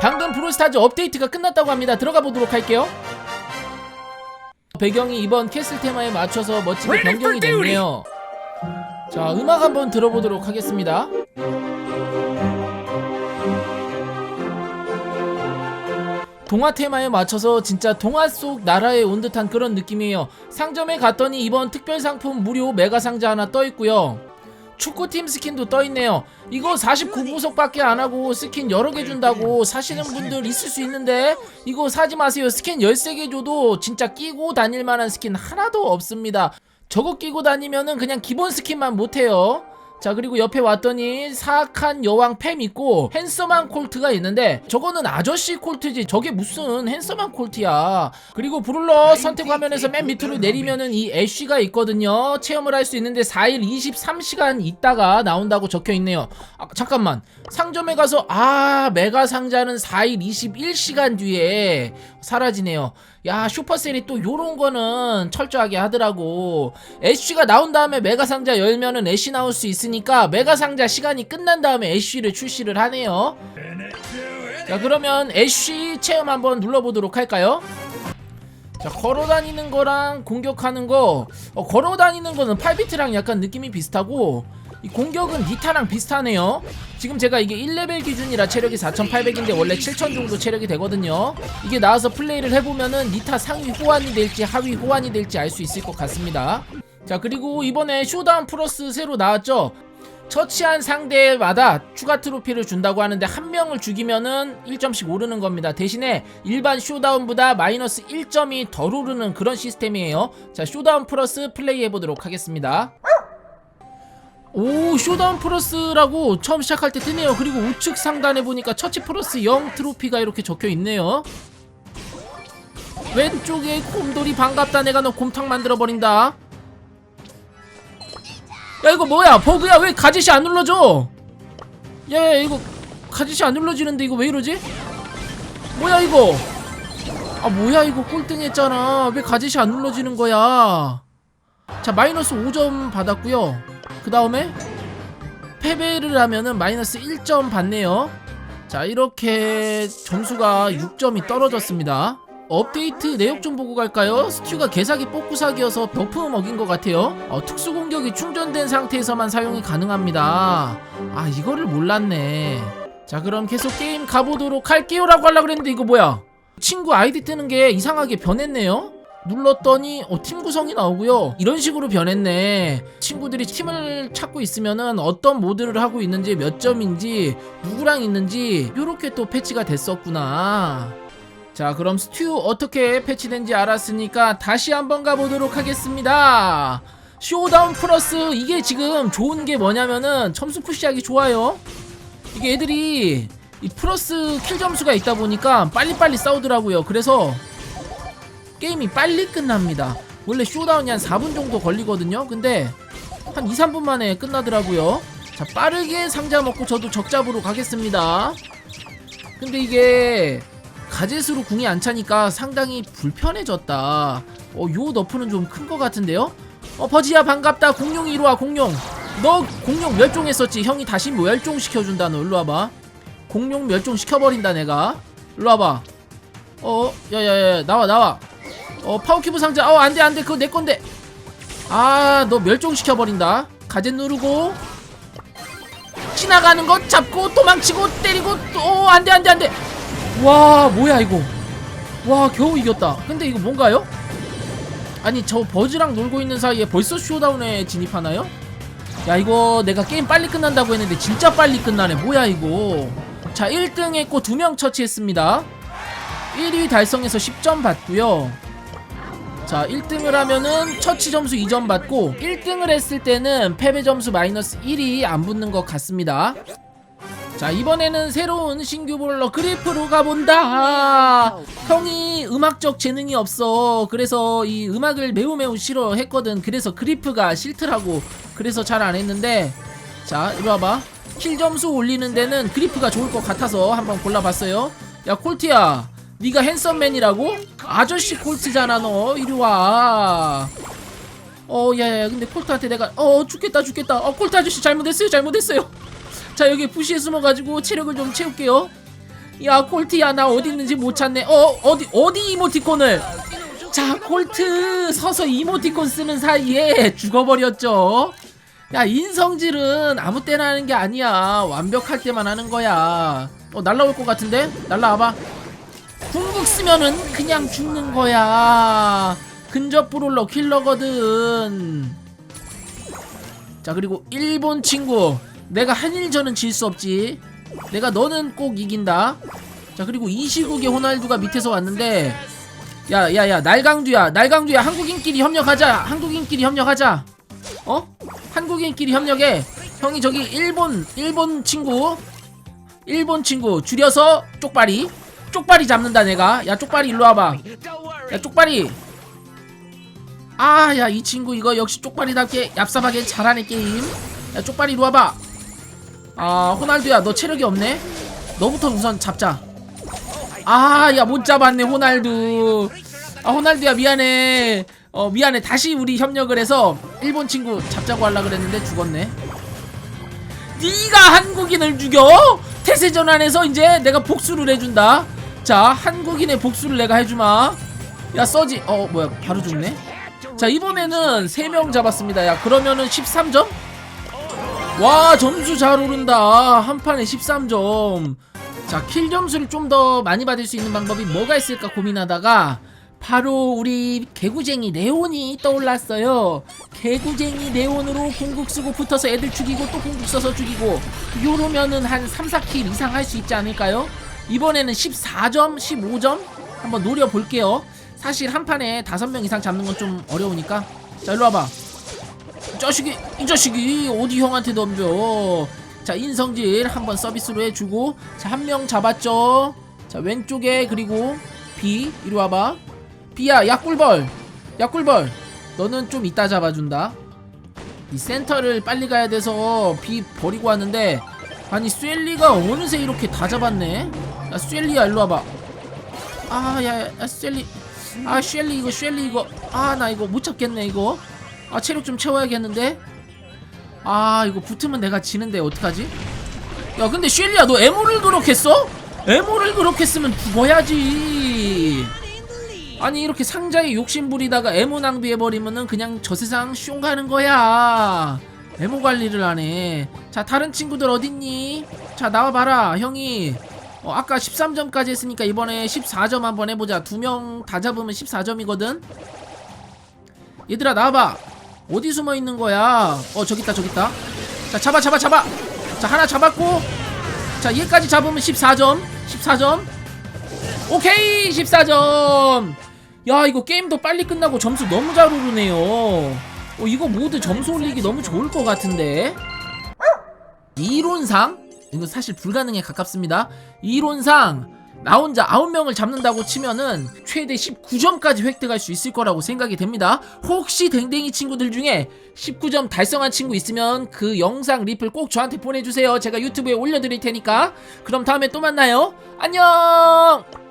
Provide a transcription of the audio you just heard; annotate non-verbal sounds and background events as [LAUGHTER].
방금 브롤스타즈 업데이트가 끝났다고 합니다. 들어가 보도록 할게요. 배경이 이번 캐슬 테마에 맞춰서 멋지게 변경이 됐네요. 자, 음악 한번 들어보도록 하겠습니다. 동화 테마에 맞춰서 진짜 동화 속 나라에 온 듯한 그런 느낌이에요. 상점에 갔더니 이번 특별 상품 무료 메가 상자 하나 떠 있고요. 축구팀 스킨도 떠 있네요. 이거 49구석밖에 안 하고 스킨 여러 개 준다고 사시는 분들 있을 수 있는데 이거 사지 마세요. 스킨 13개 줘도 진짜 끼고 다닐 만한 스킨 하나도 없습니다. 저거 끼고 다니면은 그냥 기본 스킨만 못해요. 자 그리고 옆에 왔더니 사악한 여왕 팸 있고 핸섬한 콜트가 있는데 저거는 아저씨 콜트지. 저게 무슨 핸섬한 콜트야. 그리고 브룰러 선택 화면에서 맨 밑으로 내리면은 이 애쉬가 있거든요. 체험을 할 수 있는데 4일 23시간 있다가 나온다고 적혀 있네요. 아, 잠깐만. 상점에 가서 아 메가 상자는 4일 21시간 뒤에 사라지네요 야 슈퍼셀이 또 요런 거는 철저하게 하더라고. 애쉬가 나온 다음에 메가 상자 열면은 애쉬 나올 수 있으니까 메가 상자 시간이 끝난 다음에 애쉬를 출시를 하네요. 자 그러면 애쉬 체험 한번 눌러보도록 할까요? 자 걸어다니는 거랑 공격하는 거. 어, 걸어다니는 거는 8비트랑 약간 느낌이 비슷하고 이 공격은 니타랑 비슷하네요 지금 제가 이게 1레벨 기준이라 체력이 4800인데 원래 7000 정도 체력이 되거든요 이게 나와서 플레이를 해보면은 니타 상위 호환이 될지 하위 호환이 될지 알 수 있을 것 같습니다 자 그리고 이번에 쇼다운 플러스 새로 나왔죠 처치한 상대마다 추가 트로피를 준다고 하는데 한 명을 죽이면은 1점씩 오르는 겁니다. 대신에 일반 쇼다운보다 마이너스 1점이 덜 오르는 그런 시스템이에요. 자, 쇼다운 플러스 플레이 해보도록 하겠습니다. 오, 쇼다운 플러스라고 처음 시작할 때 뜨네요. 그리고 우측 상단에 보니까 처치 플러스 0 트로피가 이렇게 적혀 있네요. 왼쪽에 곰돌이 반갑다. 내가 너 곰탕 만들어 버린다. 야 이거 뭐야 버그야 왜 가짓이 안 눌러져 야 야 이거 가짓이 안 눌러지는데 이거 왜 이러지 뭐야 이거 아 뭐야 이거 꼴등 했잖아 왜 가짓이 안 눌러지는 거야 자 마이너스 5점 받았고요 그 다음에 패배를 하면은 마이너스 1점 받네요 자 이렇게 점수가 6점이 떨어졌습니다 업데이트 내역 좀 보고 갈까요? 스튜가 개사기 뽑구사기여서 버프 먹인 것 같아요. 어, 특수 공격이 충전된 상태에서만 사용이 가능합니다. 아 이거를 몰랐네. 자 그럼 계속 게임 가보도록 할게요 라고 하려 그랬는데 이거 뭐야? 친구 아이디 뜨는 게 이상하게 변했네요. 눌렀더니 어, 팀 구성이 나오고요. 이런 식으로 변했네. 친구들이 팀을 찾고 있으면은 어떤 모드를 하고 있는지 몇 점인지 누구랑 있는지 이렇게 또 패치가 됐었구나. 자 그럼 스튜 어떻게 패치된지 알았으니까 다시 한번 가보도록 하겠습니다 쇼다운 플러스 이게 지금 좋은 게 뭐냐면은 점수 푸시하기 좋아요 이게 애들이 이 플러스 킬 점수가 있다 보니까 빨리빨리 싸우더라고요 그래서 게임이 빨리 끝납니다 원래 쇼다운이 한 4분 정도 걸리거든요 근데 한 2, 3분 만에 끝나더라고요 자 빠르게 상자 먹고 저도 적잡으로 가겠습니다 근데 이게 가젯으로 궁이 안 차니까 상당히 불편해졌다. 어, 요 너프는 좀 큰 것 같은데요? 어, 버지야 반갑다. 공룡 이리 와, 공룡. 너 공룡 멸종했었지. 형이 다시 멸종 시켜준다. 너 일로 와봐. 공룡 멸종 시켜버린다 내가. 일로 와봐. 어, 야야야, 나와 나와. 어, 파워큐브 상자. 어, 안돼 안돼. 그거 내 건데. 아, 너 멸종 시켜버린다. 가젯 누르고. 지나가는 거 잡고 도망치고 때리고 또 어, 안돼 안돼 안돼. 와 뭐야 이거 와 겨우 이겼다 근데 이거 뭔가요? 아니 저 버즈랑 놀고 있는 사이에 벌써 쇼다운에 진입하나요? 야 이거 내가 게임 빨리 끝난다고 했는데 진짜 빨리 끝나네 뭐야 이거 자 1등 했고 2명 처치했습니다 1위 달성해서 10점 받고요 자 1등을 하면은 처치 점수 2점 받고 1등을 했을 때는 패배 점수 마이너스 1이 안 붙는 것 같습니다. 자 이번에는 새로운 신규 볼러 그리프로 가본다. 형이 음악적 재능이 없어. 그래서 이 음악을 매우 매우 싫어했거든. 그래서 그리프가 싫더라고. 그래서 잘 안했는데 자 이리 와봐. 킬 점수 올리는 데는 그리프가 좋을 것 같아서 한번 골라봤어요. 야 콜트야 네가 핸섬맨이라고? 아저씨 콜트잖아 너. 이리와. 어 야야 근데 콜트한테 내가 어 죽겠다 죽겠다. 어 콜트 아저씨 잘못했어요 잘못했어요. [LAUGHS] 자 여기 부시에 숨어가지고 체력을 좀 채울게요. 야 콜트야 나 어디 있는지 못 찾네. 어 어디 어디 이모티콘을? 자 콜트 서서 이모티콘 쓰는 사이에 죽어버렸죠. 야 인성질은 아무 때나 하는 게 아니야. 완벽할 때만 하는 거야. 어 날라올 것 같은데? 날라와봐 궁극 쓰면은 그냥 죽는 거야. 근접 브롤러 킬러거든. 자 그리고 일본 친구. 내가 한일전은 질 수 없지. 내가 너는 꼭 이긴다. 자 그리고 이 시국에 호날두가 밑에서 왔는데. 야야야 날강두야. 날강두야 한국인끼리 협력하자. 한국인끼리 협력하자. 어? 한국인끼리 협력해. 형이 저기 일본 일본 친구. 일본 친구. 줄여서 쪽발이 쪽발이 잡는다 내가. 야 쪽발이 일로 와봐. 야 쪽발이. 아 야 이 친구 이거 역시 쪽발이답게 얍삽하게 잘하네 게임. 야 쪽발이 이리 와봐. 아 호날두야 너 체력이 없네? 너부터 우선 잡자. 아 야 못 잡았네 호날두. 아 호날두야 미안해. 어 미안해. 다시 우리 협력을 해서 일본 친구 잡자고 하려 그랬는데 죽었네. 네가 한국인을 죽여? 태세 전환에서 이제 내가 복수를 해준다 자 한국인의 복수를 내가 해주마. 야 써지. 어 뭐야 바로 죽네? 자 이번에는 3명 잡았습니다. 야 그러면은 13점? 와 점수 잘 오른다. 한 판에 13점. 자 킬 점수를 좀 더 많이 받을 수 있는 방법이 뭐가 있을까 고민하다가 바로 우리 개구쟁이 네온이 떠올랐어요. 개구쟁이 네온으로 궁극 쓰고 붙어서 애들 죽이고 또 궁극 써서 죽이고 요러면은 한 3, 4킬 이상 할 수 있지 않을까요? 이번에는 14점, 15점 한번 노려볼게요. 사실 한 판에 5명 이상 잡는 건 좀 어려우니까. 자 일로 와봐. 이 자식이 이 자식이 어디 형한테 덤벼? 자 인성질 한번 서비스로 해주고. 자 한 명 잡았죠? 자 왼쪽에 그리고 B 이리 와봐. B야 약꿀벌. 약꿀벌. 너는 좀 이따 잡아준다. 이 센터를 빨리 가야 돼서 B 버리고 왔는데. 아니 쇠리가 어느새 이렇게 다 잡았네 야 쇠리야 일로 와봐. 아야 야, 쇠리. 아 쉘리 이거 쉘리 이거. 아 나 이거 못 잡겠네 이거. 아 체력 좀 채워야겠는데? 아 이거 붙으면 내가 지는데 어떡하지? 야 근데 쉘리야 너 에모를 그렇게 써? 에모를 그렇게 쓰면 죽어야지. 아니 이렇게 상자에 욕심 부리다가 에모 낭비해버리면은 그냥 저 세상 슝 가는 거야. 에모 관리를 하네 자 다른 친구들 어딨니? 자 나와봐라 형이 어, 아까 13점까지 했으니까 이번에 14점 한번 해보자. 두 명 다 잡으면 14점이거든. 얘들아 나와봐. 어디 숨어 있는 거야? 어 저기 있다 저기 있다. 자 잡아 잡아 잡아. 자 하나 잡았고. 자 얘까지 잡으면 14점. 14점. 오케이 14점. 야 이거 게임도 빨리 끝나고 점수 너무 잘 오르네요. 어 이거 모두 점수 올리기 너무 좋을 것 같은데. 이론상 이거 사실 불가능에 가깝습니다 이론상 나 혼자 9명을 잡는다고 치면은 최대 19점까지 획득할 수 있을 거라고 생각이 됩니다. 혹시 댕댕이 친구들 중에 19점 달성한 친구 있으면 그 영상 리플 꼭 저한테 보내주세요. 제가 유튜브에 올려드릴 테니까. 그럼 다음에 또 만나요. 안녕!